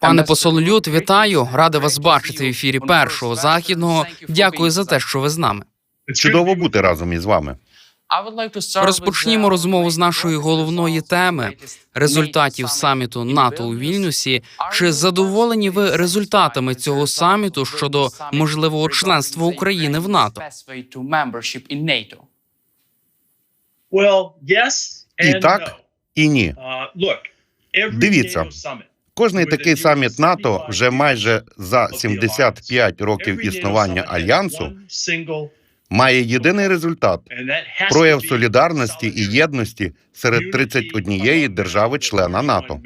Пане посол Лют, вітаю. Радий вас бачити в ефірі першого західного. Дякую за те, що ви з нами. Чудово бути разом із вами. Розпочнімо розмову з нашої головної теми результатів саміту НАТО у Вільнюсі. Чи задоволені ви результатами цього саміту щодо можливого членства України в НАТО? І так, і ні. Дивіться, Кожний такий саміт НАТО вже майже за 75 років існування альянсу має єдиний результат прояв солідарності і єдності серед 31 держави-члена НАТО.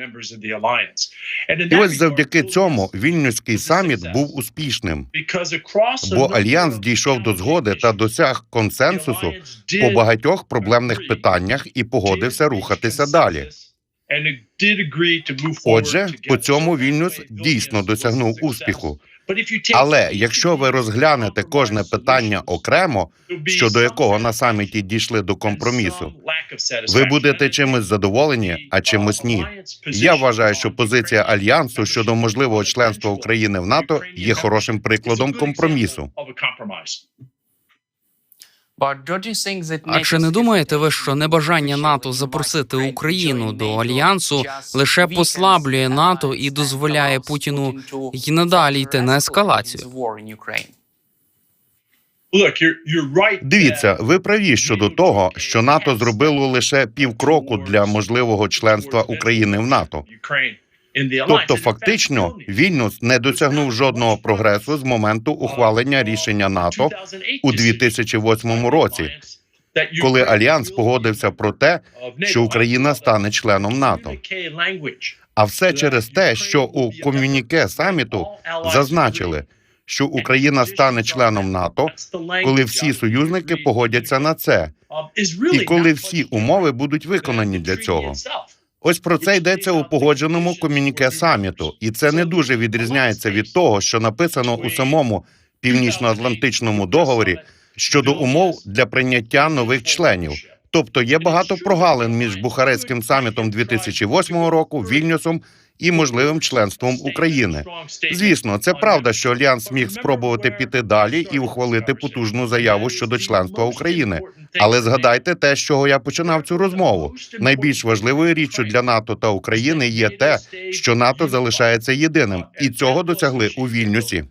І ось завдяки цьому вільнюський саміт був успішним, бо альянс дійшов до згоди та досяг консенсусу по багатьох проблемних питаннях і погодився рухатися далі. Отже, по цьому Вільнюс дійсно досягнув успіху. Але якщо ви розглянете кожне питання окремо, щодо якого на саміті дійшли до компромісу, ви будете чимось задоволені, а чимось ні. Я вважаю, що позиція альянсу щодо можливого членства України в НАТО є хорошим прикладом компромісу. А чи не думаєте ви, що небажання НАТО запросити Україну до альянсу лише послаблює НАТО і дозволяє Путіну й надалі йти на ескалацію? Дивіться, ви праві щодо того, що НАТО зробило лише півкроку для можливого членства України в НАТО. Тобто, фактично, Вільнюс не досягнув жодного прогресу з моменту ухвалення рішення НАТО у 2008 році, коли альянс погодився про те, що Україна стане членом НАТО. А все через те, що у комюніке саміту зазначили, що Україна стане членом НАТО, коли всі союзники погодяться на це, і коли всі умови будуть виконані для цього. Ось про це йдеться у погодженому комюніке саміту, і це не дуже відрізняється від того, що написано у самому північно-атлантичному договорі щодо умов для прийняття нових членів. Тобто є багато прогалин між Бухарестським самітом 2008 року, Вільнюсом і можливим членством України. Звісно, це правда, що альянс міг спробувати піти далі і ухвалити потужну заяву щодо членства України. Але згадайте те, з чого я починав цю розмову. Найбільш важливою річчю для НАТО та України є те, що НАТО залишається єдиним, і цього досягли у Вільнюсі.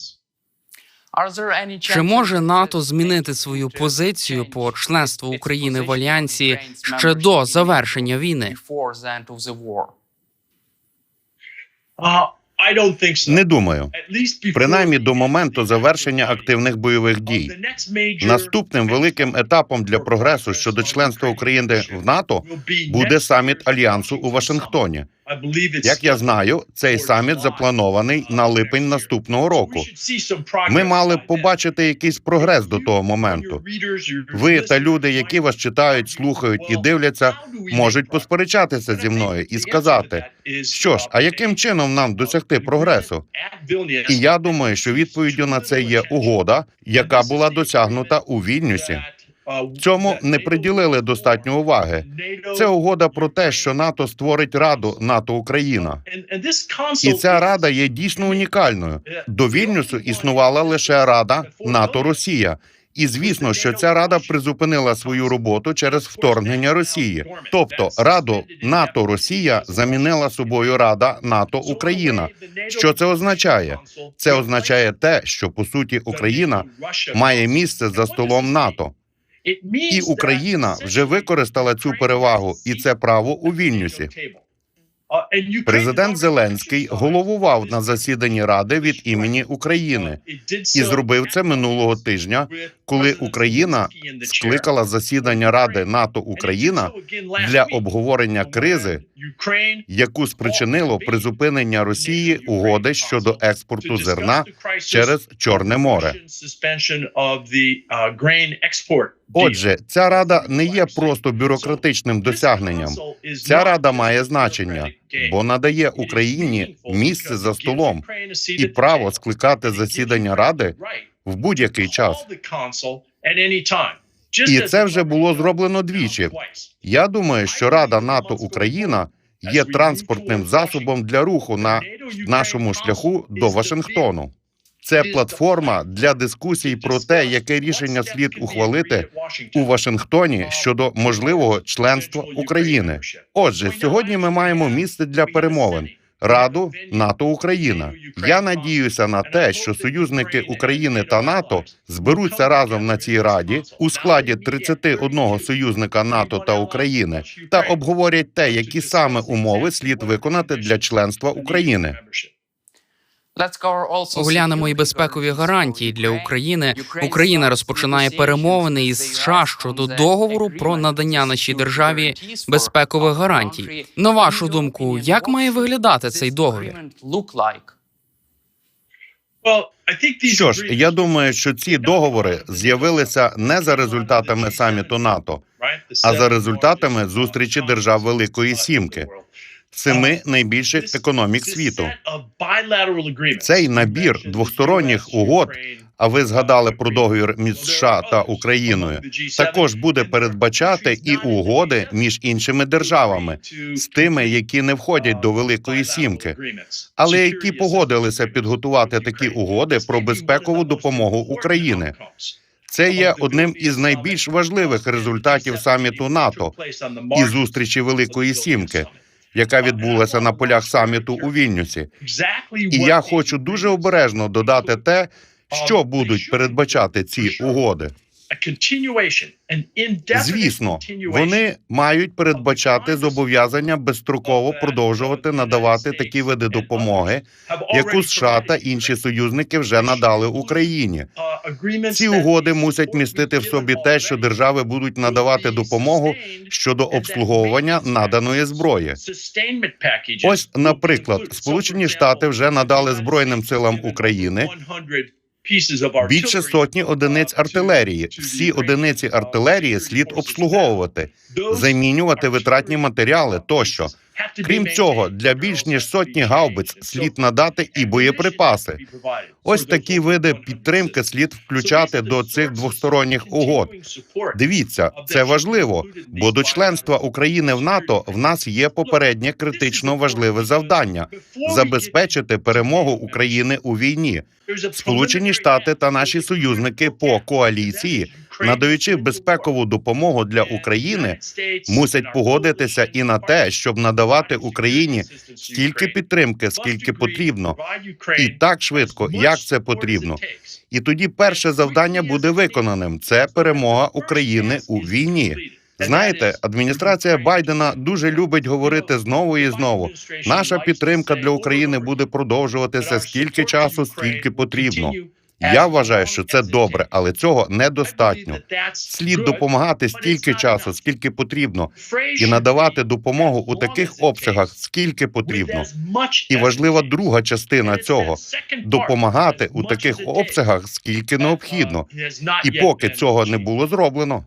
Чи може НАТО змінити свою позицію по членству України в альянсі ще до завершення війни? Не думаю. Принаймні до моменту завершення активних бойових дій. Наступним великим етапом для прогресу щодо членства України в НАТО буде саміт альянсу у Вашингтоні. Як я знаю, цей саміт запланований на липень наступного року. Ми мали б побачити якийсь прогрес до того моменту. Ви та люди, які вас читають, слухають і дивляться, можуть посперечатися зі мною і сказати, що ж, а яким чином нам досягти прогресу? І я думаю, що відповіддю на це є угода, яка була досягнута у Вільнюсі. Цьому не приділили достатньо уваги. Це угода про те, що НАТО створить раду НАТО Україна, і ця рада є дійсно унікальною. До Вільнюсу існувала лише Рада НАТО Росія. І звісно, що ця рада призупинила свою роботу через вторгнення Росії. Тобто Раду НАТО Росія замінила собою Рада НАТО Україна. Що це означає? Це означає те, що по суті Україна має місце за столом НАТО. І Україна вже використала цю перевагу і це право у Вільнюсі. Президент Зеленський головував на засіданні Ради від імені України і зробив це минулого тижня, коли Україна скликала засідання Ради НАТО Україна для обговорення кризи, яку спричинило призупинення Росії угоди щодо експорту зерна через Чорне море. Отже, ця рада не є просто бюрократичним досягненням. Ця рада має значення, бо надає Україні місце за столом і право скликати засідання ради в будь-який час. І це вже було зроблено двічі. Я думаю, що Рада НАТО Україна є транспортним засобом для руху на нашому шляху до Вашингтону. Це платформа для дискусій про те, яке рішення слід ухвалити у Вашингтоні щодо можливого членства України. Отже, сьогодні ми маємо місце для перемовин. Раду НАТО Україна. Я надіюся на те, що союзники України та НАТО зберуться разом на цій раді у складі 31 союзника НАТО та України та обговорять те, які саме умови слід виконати для членства України. Оглянемо і безпекові гарантії для України. Україна розпочинає перемовини із США щодо договору про надання нашій державі безпекових гарантій. На вашу думку, як має виглядати цей договір? Що ж, я думаю, що ці договори з'явилися не за результатами саміту НАТО, а за результатами зустрічі держав Великої Сімки, семи найбільших економік світу. Цей набір двосторонніх угод, а ви згадали про договір між США та Україною, також буде передбачати і угоди між іншими державами з тими, які не входять до Великої Сімки, але які погодилися підготувати такі угоди про безпекову допомогу України. Це є одним із найбільш важливих результатів саміту НАТО і зустрічі Великої Сімки, яка відбулася на полях саміту у Вільнюсі. І я хочу дуже обережно додати те, що будуть передбачати ці угоди. Звісно, вони мають передбачати зобов'язання безстроково продовжувати надавати такі види допомоги, яку США та інші союзники вже надали Україні. Ці угоди мусять містити в собі те, що держави будуть надавати допомогу щодо обслуговування наданої зброї. Ось, наприклад, Сполучені Штати вже надали збройним силам України більше сотні одиниць артилерії. Всі одиниці артилерії слід обслуговувати, замінювати витратні матеріали тощо. Крім цього, для більш ніж сотні гаубиць слід надати і боєприпаси. Ось такі види підтримки слід включати до цих двосторонніх угод. Дивіться, це важливо, бо до членства України в НАТО в нас є попереднє критично важливе завдання забезпечити перемогу України у війні. Сполучені Штати та наші союзники по коаліції, надаючи безпекову допомогу для України, мусять погодитися і на те, щоб надавати Україні стільки підтримки, скільки потрібно, і так швидко, як це потрібно. І тоді перше завдання буде виконаним: це перемога України у війні. Знаєте, адміністрація Байдена дуже любить говорити знову і знову. Наша підтримка для України буде продовжуватися стільки часу, скільки потрібно. Я вважаю, що це добре, але цього недостатньо. Слід допомагати стільки часу, скільки потрібно, і надавати допомогу у таких обсягах, скільки потрібно. І важлива друга частина цього допомагати у таких обсягах, скільки необхідно. І поки цього не було зроблено.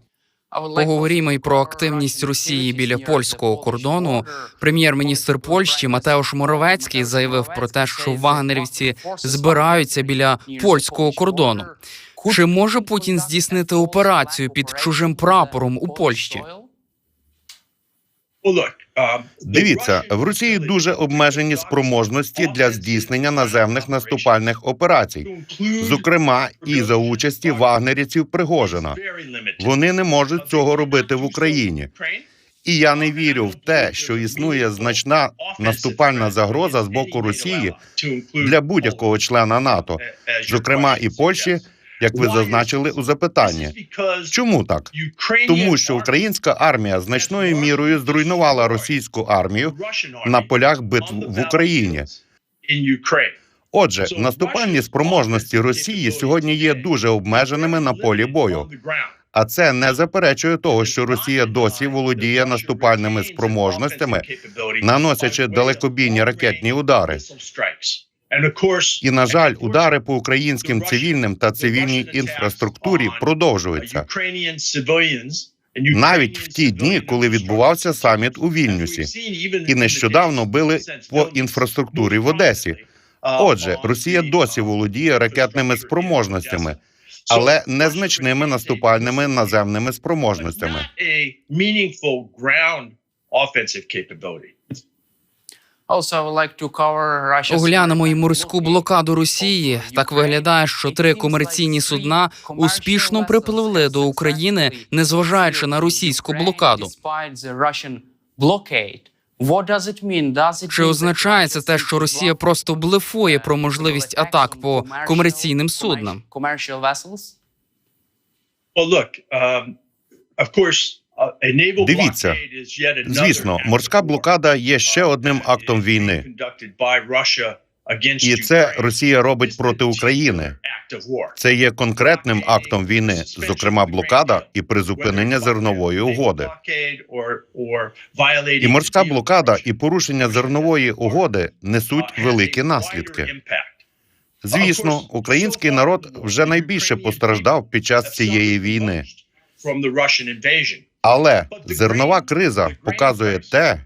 Поговоримо і про активність Росії біля польського кордону. Прем'єр-міністр Польщі Матеуш Моровецький заявив про те, що вагнерівці збираються біля польського кордону. Чи може Путін здійснити операцію під чужим прапором у Польщі? Дивіться, в Росії дуже обмежені спроможності для здійснення наземних наступальних операцій, зокрема і за участі вагнерівців Пригожина. Вони не можуть цього робити в Україні. І я не вірю в те, що існує значна наступальна загроза з боку Росії для будь-якого члена НАТО, зокрема і Польщі, як ви зазначили у запитанні. Чому так? Тому що українська армія значною мірою зруйнувала російську армію на полях битв в Україні. Отже, наступальні спроможності Росії сьогодні є дуже обмеженими на полі бою. А це не заперечує того, що Росія досі володіє наступальними спроможностями, наносячи далекобійні ракетні удари. І на жаль, удари по українським цивільним та цивільній інфраструктурі продовжуються навіть в ті дні, коли відбувався саміт у Вільнюсі, і нещодавно били по інфраструктурі в Одесі. Отже, Росія досі володіє ракетними спроможностями, але незначними наступальними наземними спроможностями. Оглянемо і морську блокаду Росії. Так виглядає, що три комерційні судна успішно припливли до України, незважаючи на російську блокаду. Чи означає це те, що Росія просто блефує про можливість атак по комерційним суднам? Well, look, um, of course, uh, Дивіться, Звісно, морська блокада є ще одним актом війни, і це Росія робить проти України. Це є конкретним актом війни, зокрема блокада і призупинення зернової угоди. І морська блокада і порушення зернової угоди несуть великі наслідки. Звісно, український народ вже найбільше постраждав під час цієї війни. Але зернова криза показує те,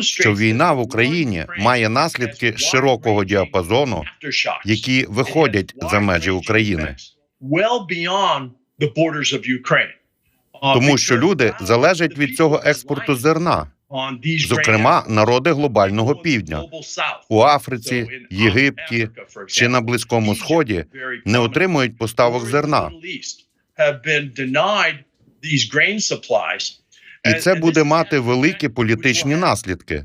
що війна в Україні має наслідки широкого діапазону, які виходять за межі України. Тому що люди залежать від цього експорту зерна, зокрема народи глобального півдня у Африці, Єгипті чи на Близькому Сході не отримують поставок зерна. І це буде мати великі політичні наслідки.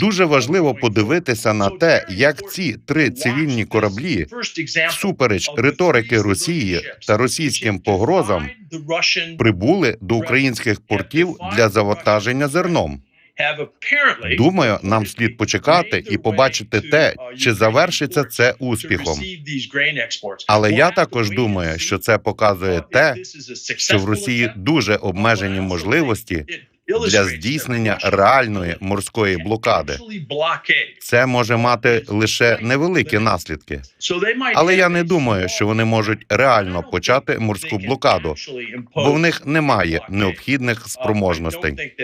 Дуже важливо подивитися на те, як ці три цивільні кораблі, всупереч риторики Росії та російським погрозам, прибули до українських портів для завантаження зерном. Думаю, нам слід почекати і побачити те, чи завершиться це успіхом. Але я також думаю, що це показує те, що в Росії дуже обмежені можливості для здійснення реальної морської блокади. Це може мати лише невеликі наслідки. Але я не думаю, що вони можуть реально почати морську блокаду, бо в них немає необхідних спроможностей.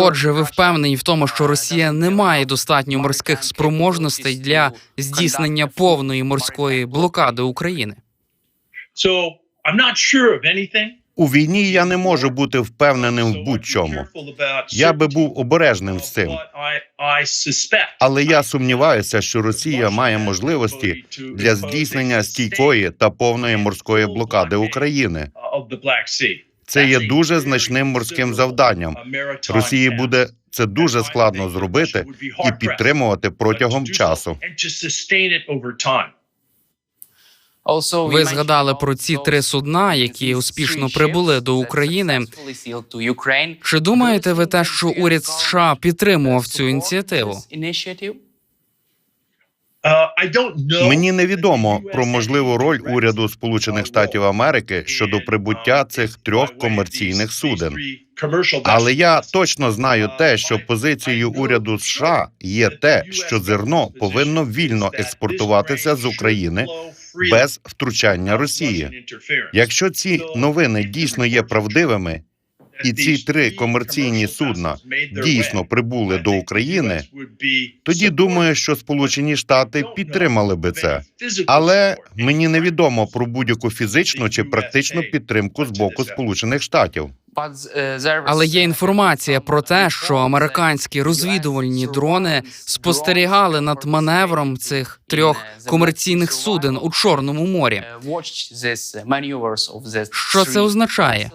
Отже, ви впевнені в тому, що Росія не має достатньо морських спроможностей для здійснення повної морської блокади України. У війні я не можу бути впевненим в будь-чому. Я би був обережним з цим. Але я сумніваюся, що Росія має можливості для здійснення стійкої та повної морської блокади України. Це є дуже значним морським завданням. Росії буде це дуже складно зробити і підтримувати протягом часу. Ви згадали про ці три судна, які успішно прибули до України. Чи думаєте ви те, що уряд США підтримував цю ініціативу? Мені невідомо про можливу роль уряду Сполучених Штатів Америки щодо прибуття цих трьох комерційних суден. Але я точно знаю те, що позицією уряду США є те, що зерно повинно вільно експортуватися з України без втручання Росії. Якщо ці новини дійсно є правдивими, і ці три комерційні судна дійсно прибули до України, тоді думаю, що Сполучені Штати підтримали би це. Але мені невідомо про будь-яку фізичну чи практичну підтримку з боку Сполучених Штатів. Але є інформація про те, що американські розвідувальні дрони спостерігали над маневром цих трьох комерційних суден у Чорному морі. Що це означає?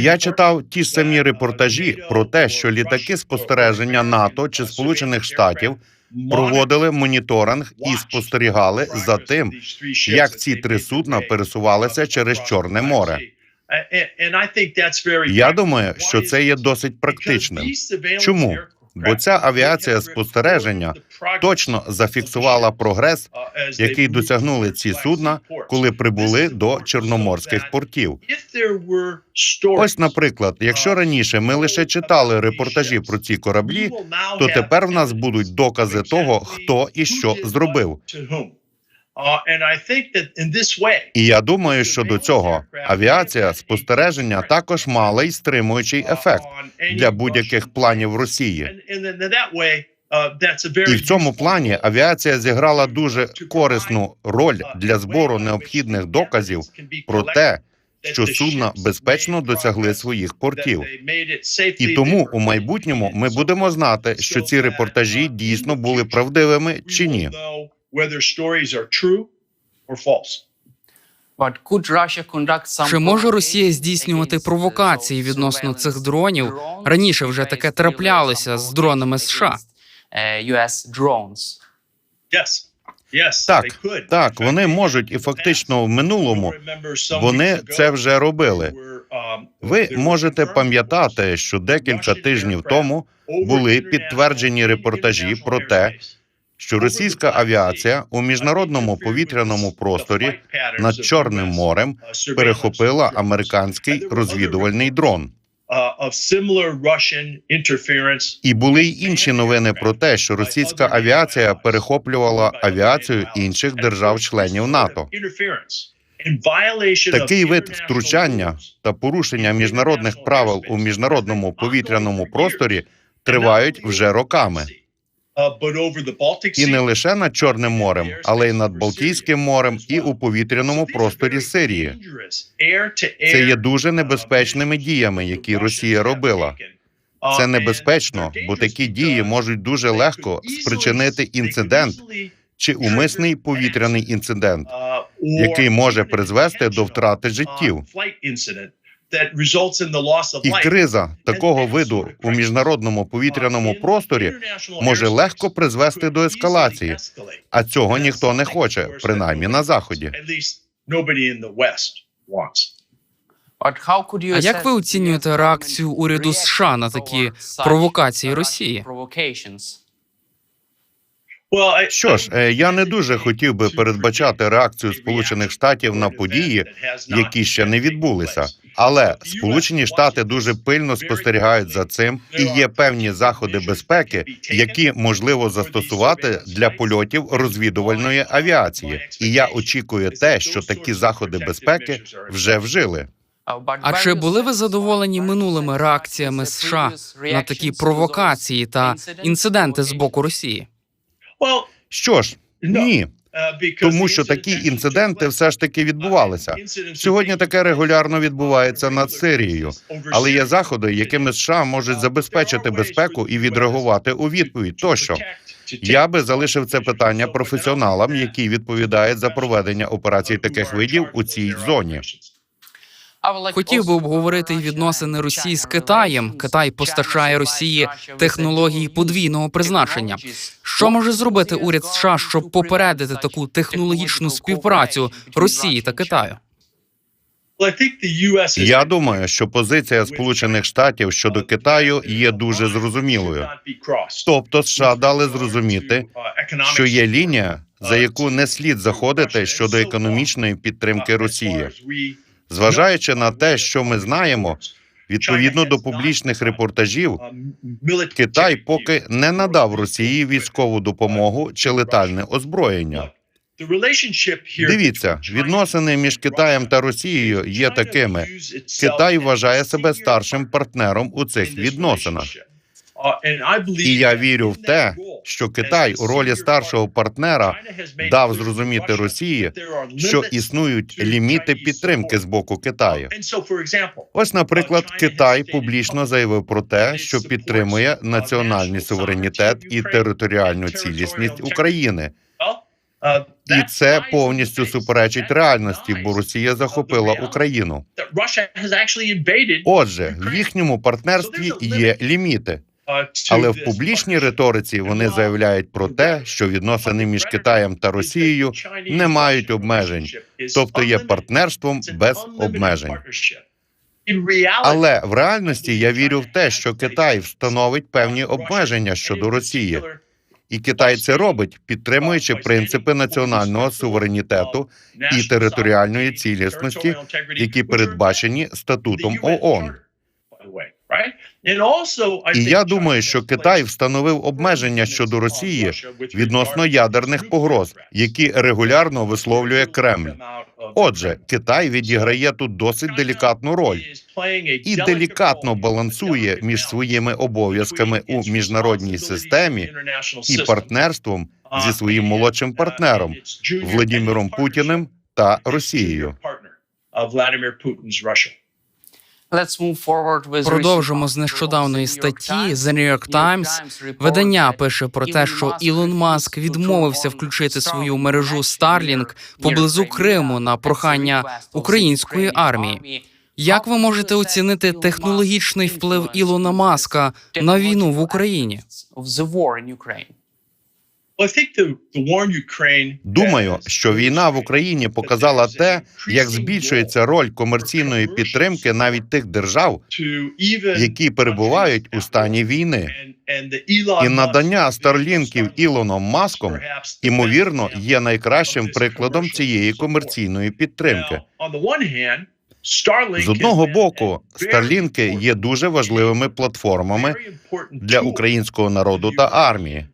Я читав ті самі репортажі про те, що літаки спостереження НАТО чи Сполучених Штатів проводили моніторинг і спостерігали за тим, як ці три судна пересувалися через Чорне море. Я думаю, що це є досить практичним. Чому? Бо ця авіація спостереження точно зафіксувала прогрес, який досягнули ці судна, коли прибули до чорноморських портів. Ось, наприклад, якщо раніше ми лише читали репортажі про ці кораблі, то тепер в нас будуть докази того, хто і що зробив. І я думаю, що до цього авіація спостереження також мала й стримуючий ефект для будь-яких планів Росії. І в цьому плані авіація зіграла дуже корисну роль для збору необхідних доказів про те, що судна безпечно досягли своїх портів. І тому у майбутньому ми будемо знати, що ці репортажі дійсно були правдивими чи ні. Чи може Росія здійснювати провокації відносно цих дронів? Раніше вже таке траплялося з дронами США. Так, так, вони можуть, і фактично в минулому вони це вже робили. Ви можете пам'ятати, що декілька тижнів тому були підтверджені репортажі про те, що російська авіація у міжнародному повітряному просторі над Чорним морем перехопила американський розвідувальний дрон. І були й інші новини про те, що російська авіація перехоплювала авіацію інших держав-членів НАТО. Такий вид втручання та порушення міжнародних правил у міжнародному повітряному просторі тривають вже роками. І не лише над Чорним морем, але й над Балтійським морем і у повітряному просторі Сирії. Це є дуже небезпечними діями, які Росія робила. Це небезпечно, бо такі дії можуть дуже легко спричинити інцидент чи умисний повітряний інцидент, який може призвести до втрати життів. І криза такого виду у міжнародному повітряному просторі може легко призвести до ескалації, а цього ніхто не хоче, принаймні на заході. А як ви оцінюєте реакцію уряду США на такі провокації Росії? Що ж, е, я не дуже хотів би передбачати реакцію Сполучених Штатів на події, які ще не відбулися. Але Сполучені Штати дуже пильно спостерігають за цим, і є певні заходи безпеки, які можливо застосувати для польотів розвідувальної авіації. І я очікую те, що такі заходи безпеки вже вжили. А чи були ви задоволені минулими реакціями США на такі провокації та інциденти з боку Росії? Що ж, ні, тому що такі інциденти все ж таки відбувалися. Сьогодні таке регулярно відбувається над Сирією, але є заходи, якими США можуть забезпечити безпеку і відреагувати у відповідь. Тощо. я би залишив це питання професіоналам, які відповідають за проведення операцій таких видів у цій зоні. Хотів би обговорити відносини Росії з Китаєм. Китай постачає Росії технології подвійного призначення. Що може зробити уряд США, щоб попередити таку технологічну співпрацю Росії та Китаю? Я думаю, що позиція Сполучених Штатів щодо Китаю є дуже зрозумілою. Тобто, США дали зрозуміти, що є лінія, за яку не слід заходити щодо економічної підтримки Росії. Зважаючи на те, що ми знаємо, відповідно до публічних репортажів, Китай поки не надав Росії військову допомогу чи летальне озброєння. Дивіться, відносини між Китаєм та Росією є такими. Китай вважає себе старшим партнером у цих відносинах. І я вірю в те, що Китай у ролі старшого партнера дав зрозуміти Росії, що існують ліміти підтримки з боку Китаю. Ось, наприклад, Китай публічно заявив про те, що підтримує національний суверенітет і територіальну цілісність України. І це повністю суперечить реальності, бо Росія захопила Україну. Отже, в їхньому партнерстві є ліміти. Але в публічній риториці вони заявляють про те, що відносини між Китаєм та Росією не мають обмежень, тобто є партнерством без обмежень. Але в реальності я вірю в те, що Китай встановить певні обмеження щодо Росії, і Китай це робить, підтримуючи принципи національного суверенітету і територіальної цілісності, які передбачені статутом ООН. І я думаю, що Китай встановив обмеження щодо Росії відносно ядерних погроз, які регулярно висловлює Кремль. Отже, Китай відіграє тут досить делікатну роль і делікатно балансує між своїми обов'язками у міжнародній системі і партнерством зі своїм молодшим партнером Владимиром Путіним та Росією. Продовжимо з нещодавної статті The New York Times. Видання пише про те, що Ілон Маск відмовився включити свою мережу Starlink поблизу Криму на прохання української армії. Як ви можете оцінити технологічний вплив Ілона Маска на війну в Україні? Думаю, що війна в Україні показала те, як збільшується роль комерційної підтримки навіть тих держав, які перебувають у стані війни. І надання Старлінків Ілоном Маском ймовірно є найкращим прикладом цієї комерційної підтримки. З одного боку, Старлінки є дуже важливими платформами для українського народу та армії.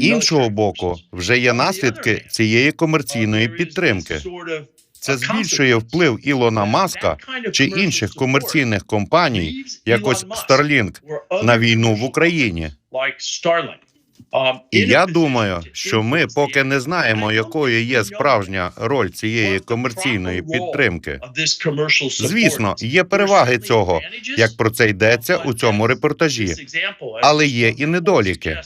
З іншого боку, вже є наслідки цієї комерційної підтримки. Це збільшує вплив Ілона Маска чи інших комерційних компаній, якось Starlink, на війну в Україні. І я думаю, що ми поки не знаємо, якою є справжня роль цієї комерційної підтримки. Звісно, є переваги цього, як про це йдеться у цьому репортажі. Але є і недоліки.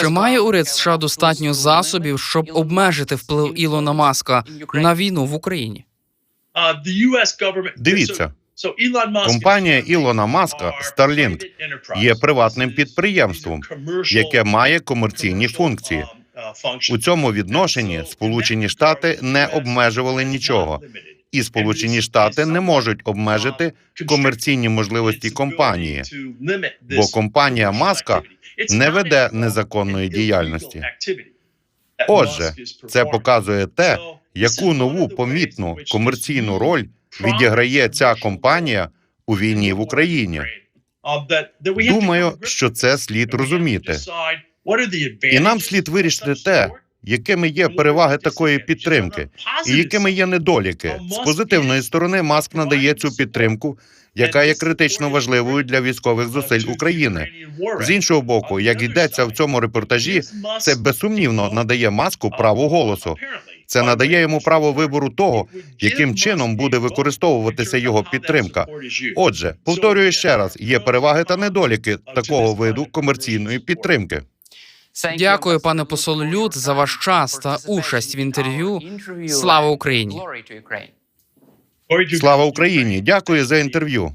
Чи має уряд США достатньо засобів, щоб обмежити вплив Ілона Маска на війну в Україні? Uh, Дивіться, компанія Ілона Маска Starlink є приватним підприємством, яке має комерційні функції. um, uh. У цьому відношенні Сполучені Штати не обмежували нічого, і Сполучені Штати не можуть обмежити комерційні можливості компанії, бо компанія Маска не веде незаконної діяльності. Отже, це показує те, яку нову помітну комерційну роль відіграє ця компанія у війні в Україні. Думаю, що це слід розуміти. І нам слід вирішити те, Якими є переваги такої підтримки, і якими є недоліки. З позитивної сторони Маск надає цю підтримку, яка є критично важливою для військових зусиль України. З іншого боку, як йдеться в цьому репортажі, це безсумнівно надає маску право голосу. Це надає йому право вибору того, яким чином буде використовуватися його підтримка. Отже, повторюю ще раз: є переваги та недоліки такого виду комерційної підтримки. Дякую, пане посол Люд, за ваш час та участь в інтерв'ю. Слава Україні! Слава Україні! Дякую за інтерв'ю.